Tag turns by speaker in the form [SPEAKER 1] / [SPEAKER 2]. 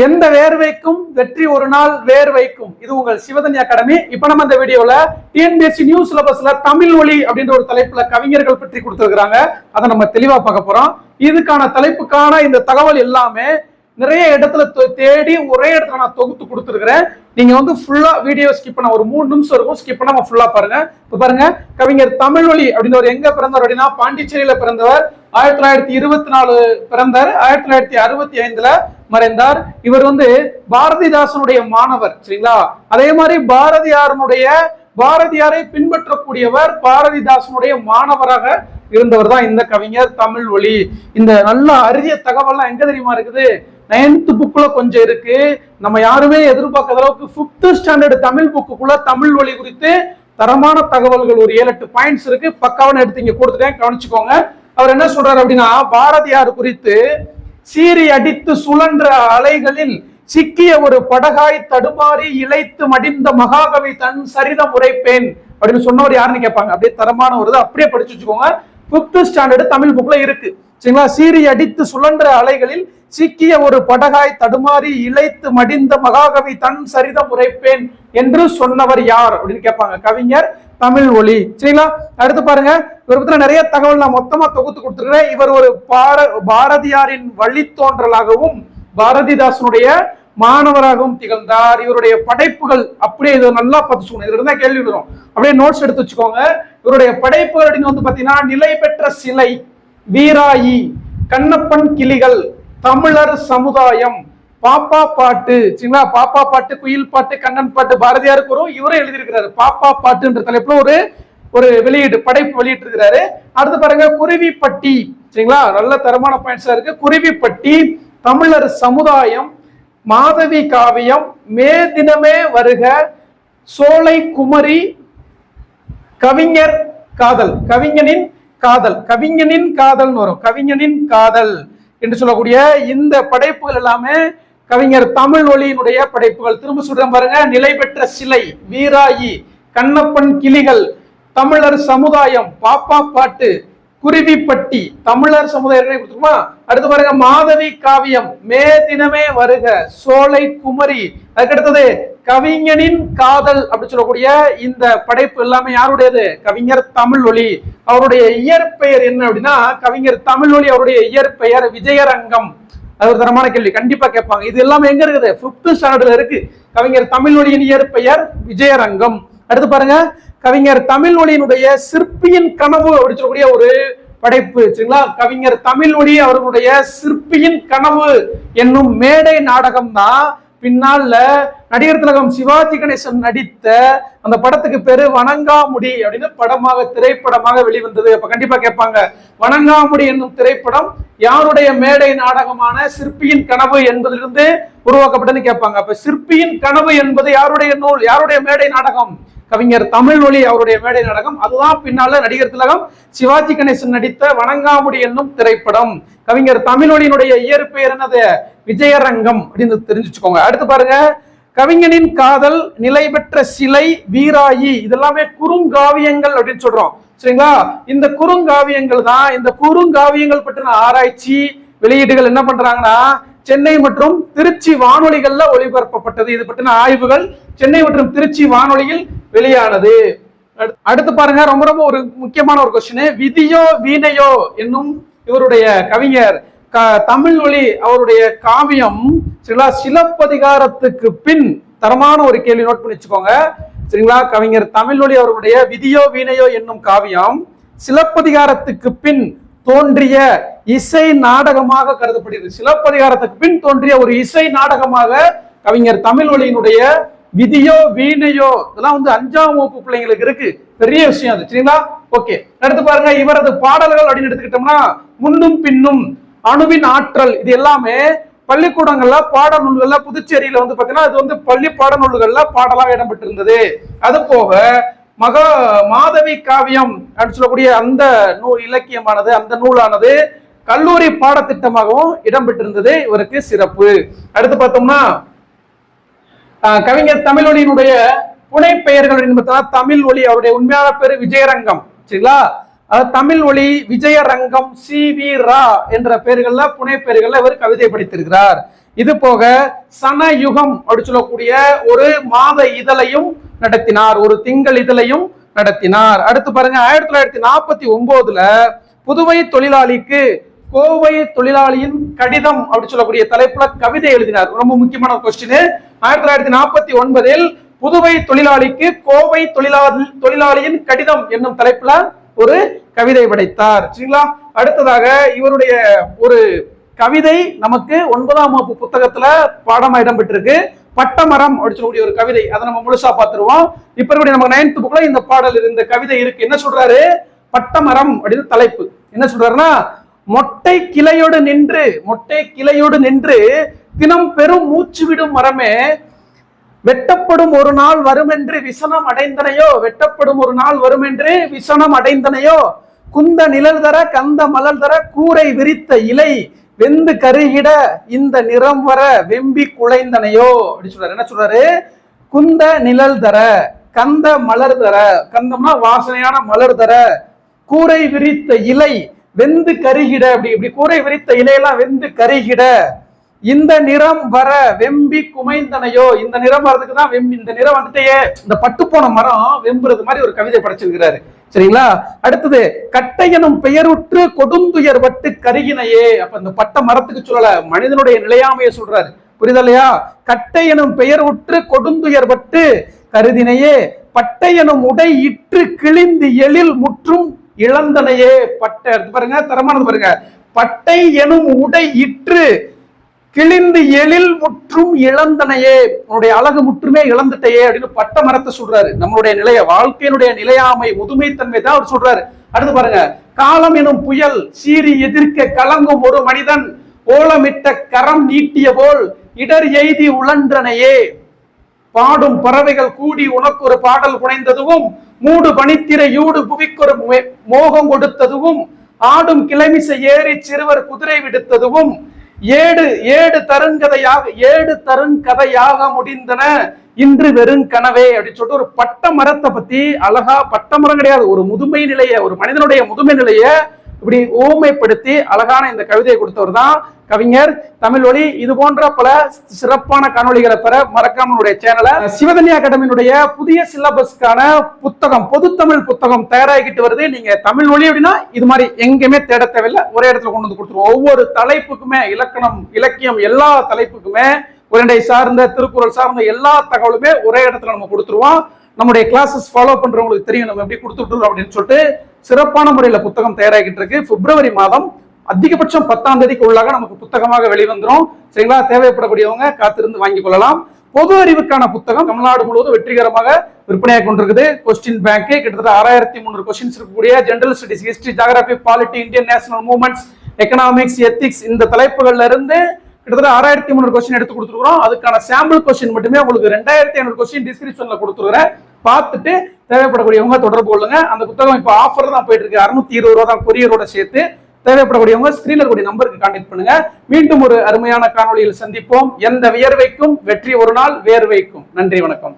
[SPEAKER 1] எந்த வேர்வைக்கும் வெற்றி ஒரு நாள் வேர்வைக்கும் இது உங்கள் சிவதனி அகாடமி. இப்ப நம்ம இந்த வீடியோல டிஎன்பிஎஸ்சி நியூஸ் சிலபஸ்ல தமிழ் ஒளி அப்படின்ற ஒரு தலைப்புல கவிஞர்கள் பற்றி கொடுத்துருக்காங்க அதை நம்ம தெளிவா பார்க்க போறோம். இதுக்கான தலைப்புக்கான இந்த தகவல் எல்லாமே நிறைய இடத்துல தேடி ஒரே இடத்துல நான் தொகுத்து கொடுத்துருக்கிறேன். நீங்க வந்து ஃபுல்லா வீடியோ ஸ்கிப் பண்ண ஒரு மூணு நிமிஷம் இருக்கும். ஸ்கிப் பண்ணாம ஃபுல்லா பாருங்க. இப்ப பாருங்க. கவிஞர் தமிழ்வழி அப்படின்றவர் எங்க பிறந்தவர் அப்படின்னா பாண்டிச்சேரியில பிறந்தவர். ஆயிரத்தி தொள்ளாயிரத்தி இருபத்தி நாலு பிறந்தார். ஆயிரத்தி தொள்ளாயிரத்தி அறுபத்தி ஐந்துல மறைந்தார். இவர் வந்து பாரதிதாசனுடைய மாணவர் சரிங்களா? அதே மாதிரி பாரதியாரனுடைய பாரதியாரை பின்பற்றக்கூடியவர் பாரதிதாசனுடைய மாணவராக இருந்தவர் தான் இந்த கவிஞர் தமிழ் ஒளி. இந்த நல்ல அரிய தகவல்லாம் எங்க தெரியுமா இருக்குது? நைன்த் புக்ல கொஞ்சம் இருக்கு. நம்ம யாருமே எதிர்பார்க்காத அளவுக்கு பிப்த் ஸ்டாண்டர்ட் தமிழ் புக்குக்குள்ள தமிழ் ஒளி குறித்து தரமான தகவல்கள் ஒரு ஏழு எட்டு பாயிண்ட்ஸ் இருக்கு. பக்காவான எடுத்து இங்க கொடுத்துட்டேன். கவனிச்சுக்கோங்க. அவர் என்ன சொல்றாரு அப்படின்னா பாரதியார் குறித்து சீறி அடித்து சுழன்ற அலைகளில் சிக்கிய ஒரு படகாய் தடுமாறி இழைத்து மடிந்த மகாகவி தன் சரிதம் உரைப்பேன். அப்படின்னு சொன்னவர் யாருன்னு கேட்பாங்க. அப்படியே தரமான ஒரு அப்படியே படிச்சு வச்சுக்கோங்க. பிப்த் ஸ்டாண்டர்டு தமிழ் புக்ல இருக்கு. சரிங்களா? சீறி அடித்து சுழன்ற அலைகளில் சிக்கிய ஒரு படகாய் தடுமாறி இழைத்து மடிந்த மகாகவி தன் சரிதம் உரைப்பேன் என்று சொன்னவர் யார்? அப்படின்னு கேட்பாங்க. கவிஞர் தமிழ் ஒளி சரிங்களா? அடுத்து பாருங்க. இவர் பத்தின நிறைய தகவல் நான் மொத்தமா தொகுத்து கொடுத்துருக்கிறேன். இவர் ஒரு பார பாரதியாரின் வழித்தோன்றலாகவும் பாரதிதாசனுடைய மாணவராகவும் திகழ்ந்தார். இவருடைய படைப்புகள் அப்படியே இது நல்லா பார்த்து சொல்லணும் இதுல இருந்தா கேள்வி விடுறோம் அப்படியே நோட்ஸ் எடுத்து வச்சுக்கோங்க. இவருடைய படைப்புகள் அப்படின்னு வந்து பாத்தீங்கன்னா நிலை பெற்ற சிலை வீராயி கண்ணப்பன் கிளிகள் தமிழர் சமுதாயம் பாப்பா பாட்டு சரிங்களா? பாப்பா பாட்டு குயில் பாட்டு கண்ணன் பாட்டு பாரதியாருக்கு வரும் இவரே எழுதியிருக்கிறாரு. பாப்பா பாட்டுன்ற தலைப்புல ஒரு ஒரு வெளியீடு படைப்பு வெளியிட்டு இருக்கிறாரு அடுத்து பாருங்க குருவிப்பட்டி சரிங்களா? நல்ல தரமான பாயிண்ட்ஸா இருக்கு. குருவிப்பட்டி தமிழர் சமுதாயம் மாதவி காவியம் மே தினமே வருக சோலை குமரி கவிஞர் காதல் கவிஞனின் காதல் கவிஞனின் காதல்னு வரும். கவிஞனின் காதல் என்று சொல்லக்கூடிய இந்த படைப்புகள் எல்லாமே கவிஞர் தமிழ் ஒளியினுடைய படைப்புகள். திரும்ப சொல்றேன் பாருங்க. நிலை பெற்ற சிலை வீராயி கண்ணப்பன் கிளிகள் தமிழர் சமுதாயம் பாப்பா பாட்டு குருவிப்பட்டி தமிழர் சமுதாயம் கொடுத்துருமா அடுத்து பாருங்க மாதவி காவியம் மே தினமே வருக சோலை குமரி. அதுக்கடுத்தது கவிஞனின் காதல் அப்படின்னு சொல்லக்கூடிய இந்த படைப்பு எல்லாமே யாருடையது? கவிஞர் தமிழ் ஒளி. அவருடைய இயற்பெயர் என்ன அப்படின்னா கவிஞர் தமிழ் ஒளி அவருடைய இயற்பெயர் விஜயரங்கம். அது ஒரு தரமான கேள்வி. கண்டிப்பா கேட்பாங்க. இது எல்லாமே எங்க இருக்குது? பிப்த் ஸ்டாண்டர்ட்ல இருக்கு. கவிஞர் தமிழ் ஒளியின் இயற்பெயர் விஜயரங்கம். அடுத்து பாருங்க. கவிஞர் தமிழ் ஒளியினுடைய சிற்பியின் கனவு அப்படின்னு சொல்லக்கூடிய ஒரு படைப்பு. சரிங்களா? கவிஞர் தமிழ் ஒளி அவர்களுடைய சிற்பியின் கனவு என்னும் மேடை நாடகம் தான் பின்னால நடிகர் திலகம் சிவாஜி கணேசன் நடித்த அந்த படத்துக்கு பேரு வணங்காமுடி அப்படின்னு படமாக திரைப்படமாக வெளிவந்தது. அப்ப கண்டிப்பா கேட்பாங்க. வணங்காமுடி என்னும் திரைப்படம் யாருடைய மேடை நாடகமான சிற்பியின் கனவு என்பதிலிருந்து உருவாக்கப்பட்டதுன்னு கேட்பாங்க. அப்ப சிற்பியின் கனவு என்பது யாருடைய நூல்? யாருடைய மேடை நாடகம்? கவிஞர் தமிழ்மொழி அவருடைய மேடை நாடகம். அதுதான் பின்னால நடிகர் திலகம் சிவாஜி கணேசன் நடித்த வணங்காமுடி என்னும் திரைப்படம். கவிஞர் தமிழ்மொழியினுடைய இயற்பெயர் என்னது? விஜயரங்கம் அப்படின்னு தெரிஞ்சு வச்சுக்கோங்க அடுத்து பாருங்க. கவிஞனின் காதல் நிலை பெற்ற சிலை வீராயி. இதெல்லாமே குறுங்காவியங்கள் அப்படின்னு சொல்றோம். சரிங்களா? இந்த குறுங்காவியங்கள் தான் இந்த குறுங்காவியங்கள் பற்றின ஆராய்ச்சி வெளியீடுகள் என்ன பண்றாங்கன்னா சென்னை மற்றும் திருச்சி வானொலிகள்ல ஒளிபரப்பப்பட்டது. இது பற்றின ஆய்வுகள் சென்னை மற்றும் திருச்சி வானொலியில் வெளியானது. அடுத்து- பாருங்க ரொம்ப ரொம்ப ஒரு முக்கியமான ஒரு கொஸ்டின் விதியோ வீணையோ என்னும் இவருடைய கவிஞர் தமிழ் மொழி அவருடைய காவியம் சரிங்களா சிலப்பதிகாரத்துக்கு பின் தரமான ஒரு கேள்வி நோட் பண்ணி வச்சுக்கோங்க. சரிங்களா? கவிஞர் தமிழொலி அவருடைய விதியோ வீணையோ என்னும் காவியம் சிலப்பதிகாரத்துக்கு பின் தோன்றிய இசை நாடகமாக கருதப்படுகிறது. சிலப்பதிகாரத்துக்கு பின் தோன்றிய ஒரு இசை நாடகமாக கவிஞர் தமிழொலியினுடைய விதியோ வீணையோ இதெல்லாம் வந்து அஞ்சாம் வகுப்பு பிள்ளைங்களுக்கு இருக்கு. பெரிய விஷயம் அது. சரிங்களா? ஓகே அடுத்து பாருங்க இவரது பாடல்கள் அப்படின்னு எடுத்துக்கிட்டோம்னா முன்னும் பின்னும் அணுவின் ஆற்றல் இது எல்லாமே பள்ளிக்கூடங்கள்ல பாடநூல்கள்ல புதுச்சேரியில வந்து பாத்தீங்கன்னா இது வந்து பள்ளி பாட நூல்கள்ல பாடலாக இடம்பெற்றிருந்தது. அது போக மகா மாதவி காவியம் அப்படின்னு சொல்லக்கூடிய அந்த நூல் இலக்கியமானது அந்த நூலானது கல்லூரி பாடத்திட்டமாகவும் இடம்பெற்றிருந்தது. இவருக்கு சிறப்பு. அடுத்து பார்த்தோம்னா கவிஞர் தமிழொலியினுடைய புனைப்பெயர்கள் அப்படின்னு பார்த்தா தமிழ் ஒளி அவருடைய உண்மையான பேரு விஜயரங்கம். சரிங்களா? அதாவது தமிழ் ஒளி விஜயரங்கம் சி வி ரா என்ற பெயர்கள்ல புனைப்பெயர்கள்ல இவர் கவிதை படித்திருக்கிறார். இது போக சனயுகம் அப்படி சொல்லக்கூடிய ஒரு மாத இதழையும் நடத்தினார். ஒரு திங்கள் இதழையும் நடத்தினார். அடுத்து பாருங்க ஆயிரத்தி தொள்ளாயிரத்தி நாற்பத்தி ஒன்பதுல புதுவை தொழிலாளிக்கு கோவை தொழிலாளியின் கடிதம் அப்படின்னு சொல்லக்கூடிய தலைப்புல கவிதை எழுதினார். ரொம்ப முக்கியமான கொஸ்டின் ஆயிரத்தி தொள்ளாயிரத்தி நாற்பத்தி ஒன்பதில் புதுவை தொழிலாளிக்கு கோவை தொழிலாளி தொழிலாளியின் கடிதம் என்னும் தலைப்புல ஒரு கவிதை படைத்தார். சரிங்களா? அடுத்ததாக இவருடைய ஒரு கவிதை நமக்கு ஒன்பதாம் வகுப்பு புத்தகத்துல பாடமா இடம்பெற்றிருக்கு. பட்டமரம் அப்படின்னு சொல்லக்கூடிய ஒரு கவிதை. அதை நம்ம முழுசா பார்த்துருவோம். இப்ப இருக்கக்கூடிய நம்ம நைன்த் புக்ல இந்த பாடல் இந்த கவிதை இருக்கு. என்ன சொல்றாரு? பட்டமரம் அப்படின்னு தலைப்பு. என்ன சொல்றாருன்னா மொட்டை கிளையோடு நின்று மொட்டை கிளையோடு நின்று தினம் பெரும் மூச்சு விடும் மரமே. வெட்டப்படும் ஒரு நாள் வருமென்று விசனம் அடைந்தனையோ? வெட்டப்படும் ஒரு நாள் வருமென்று விசனம் அடைந்தனையோ? குந்த நிழல் தர கந்த மலர் தர கூரை விரித்த இலை வெந்து கருகிட இந்த நிறம் வர வெம்பி குலைந்தனையோ அப்படின்னு சொல்றாரு. என்ன சொல்றாரு? குந்த நிழல் தர கந்த மலர் தர கந்தம்னா வாசனையான மலர் தர கூரை விரித்த இலை வெந்து கருகிட அப்படி இப்படி கூரை விரித்த இலையெல்லாம் வெந்து கருகிட. இந்த நிறம் வர வெம்பி குமைந்தனையோ இந்த நிறம் வரதுக்கு தான் வெம்பி இந்த நிறம் வந்துட்டே இந்த பட்டு போன மரம் வெம்புறது மாதிரி ஒரு கவிதை படைச்சிருக்கிறாரு. சரிங்களா? அடுத்தது கட்டை எனும் பெயருற்று கொடுந்துயர் வட்டு கருகினையே. அப்ப இந்த பட்ட மரத்துக்கு சொல்லல மனிதனுடைய நிலையாமையை சொல்றாரு. புரிதலையா கட்டை எனும் பெயர் உற்று கொடுந்துயர் வட்டு கருதினையே. பட்டை எனும் உடை இற்று கிழிந்து எழில் முற்றும் இழந்தனையே பட்டை. பாருங்க தரமானது பாருங்க. பட்டை எனும் உடை இற்று கிழிந்து எழில் முற்றும் இழந்தனையே. உன்னுடைய அழகு முற்றுமே இழந்துட்டையே அப்படின்னு பட்ட மரத்தை சொல்றாரு. நம்மளுடைய நிலைய வாழ்க்கையினுடைய நிலையாமை முதுமைத்தன்மை தான் அவர் சொல்றாரு. அடுத்து பாருங்க காலம் எனும் புயல் சீறி எதிர்க்க கலங்கும் ஒரு மனிதன் ஓலமிட்ட கரம் நீட்டிய போல் இடர் எய்தி உழன்றனையே. பாடும் பறவைகள் கூடி உனக்கு ஒரு பாடல் புனைந்ததுவும் மூடு பனித்திரையூடு புவிக்கொரு மோகம் கொடுத்ததுவும் ஆடும் கிளமிசை ஏறி சிறுவர் குதிரை விடுத்ததுவும் ஏடு ஏடு தருங்கதையாக ஏடு தருங்கதையாக முடிந்தன. இன்று வெறும் கனவே அப்படின்னு சொல்லிட்டு ஒரு பட்ட மரத்தை பத்தி அழகா பட்ட மரம் கிடையாது. ஒரு முதுமை நிலைய ஒரு மனிதனுடைய முதுமை நிலைய இப்படி ஊமைப்படுத்தி அழகான இந்த கவிதையை கொடுத்தவர் தான் கவிஞர் தமிழ் ஒளி இது போன்ற பல சிறப்பான காணொளிகளை பெற மறக்காம சேனலை சிவதன்யா அகாடமியினுடைய புதிய சிலபஸ்க்கான புத்தகம் பொதுத்தமிழ் புத்தகம் தயாராகிட்டு வருது. நீங்க தமிழ் மொழி அப்படின்னா இது மாதிரி எங்கேயுமே தேட தேவையில்லை. ஒரே இடத்துல கொண்டு வந்து கொடுத்துருவோம். ஒவ்வொரு தலைப்புக்குமே இலக்கணம் இலக்கியம் எல்லா தலைப்புக்குமே உரண்டை சார்ந்த திருக்குறள் சார்ந்த எல்லா தகவலுமே ஒரே இடத்துல நம்ம கொடுத்துருவோம். நம்முடைய கிளாஸஸ் ஃபாலோ பண்றவங்களுக்கு தெரியும் நம்ம எப்படி கொடுத்துட்டு அப்படின்னு சொல்லிட்டு சிறப்பான முறையில் புத்தகம் தயாராகிட்டு இருக்கு. பிப்ரவரி மாதம் அதிகபட்சம் பத்தாம் தேதிக்கு உள்ளாக நமக்கு புத்தகமாக வெளிவந்துடும் சரிங்களா? தேவைப்படக்கூடியவங்க காத்திருந்து வாங்கிக் கொள்ளலாம். பொது அறிவுக்கான புத்தகம் தமிழ்நாடு முழுவதும் வெற்றிகரமாக விற்பனையாக கொண்டிருக்குது. கொஸ்டின் பேங்க் கிட்டத்தட்ட ஆறாயிரத்தி முந்நூறு கொஸ்டின்ஸ் இருக்கக்கூடிய general studies history geography polity Indian national movements economics ethics இந்த தலைப்புகள்ல இருந்து கிட்டத்தட்ட ஆறாயிரத்தி முந்நூறு கொஸ்டின் எடுத்து கொடுத்துருக்கோம் அதுக்கான சாம்பிள் கொஸ்டின் மட்டுமே உங்களுக்கு ரெண்டாயிரத்தி ஐநூறு கொஸ்டின் டிஸ்கிரிப்ஷன்ல கொடுத்துருக்கிறேன். பார்த்துட்டு தேவைப்படக்கூடியவங்க தொடர்பு கொள்ளுங்க. அந்த புத்தகம் இப்போ ஆஃபர் தான் போயிட்டு இருக்கு அறுநூத்தி இருபது ரூபா தான் கொரியரோட சேர்த்து தேவைப்படக்கூடியவங்க ஸ்கிரீன்ல கூடிய நம்பருக்கு கான்டெக்ட் பண்ணுங்க. மீண்டும் ஒரு அருமையான காணொளியில் சந்திப்போம். எந்த வியர்வைக்கும் வெற்றி ஒரு நாள் வேர்வைக்கும். நன்றி வணக்கம்.